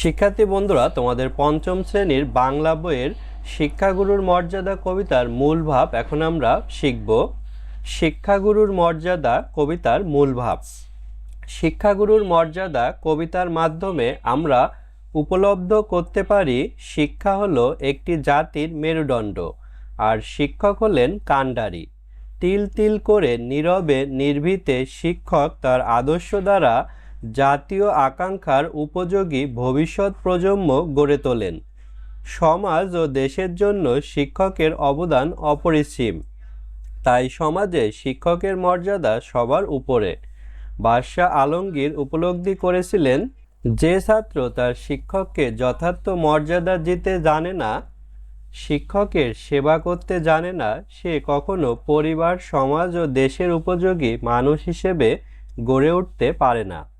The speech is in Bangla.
শিক্ষার্থী বন্ধুরা, তোমাদের পঞ্চম শ্রেণির বাংলা বইয়ের শিক্ষাগুরুর মর্যাদা কবিতার মূল ভাব এখন আমরা শিখব। শিক্ষাগুরুর মর্যাদা কবিতার মূল ভাব। শিক্ষাগুরুর মর্যাদা কবিতার মাধ্যমে আমরা উপলব্ধ করতে পারি, শিক্ষা হলো একটি জাতির মেরুদণ্ড, আর শিক্ষক হলেন কাণ্ডারি। তিল তিল করে নীরবে নির্ভীতে শিক্ষক তার আদর্শ দ্বারা জাতীয় আকাঙ্ক্ষার উপযোগী ভবিষ্যৎ প্রজন্ম গড়ে তোলেন। সমাজ ও দেশের জন্য শিক্ষকের অবদান অপরিসীম। তাই সমাজে শিক্ষকের মর্যাদা সবার উপরে। বাদশাহ আলমগীর উপলব্ধি করেছিলেন, যে ছাত্র তার শিক্ষককে যথার্থ মর্যাদা দিতে জানে না, শিক্ষকের সেবা করতে জানে না, সে কখনো পরিবার, সমাজ ও দেশের উপযোগী মানুষ হিসেবে গড়ে উঠতে পারে না।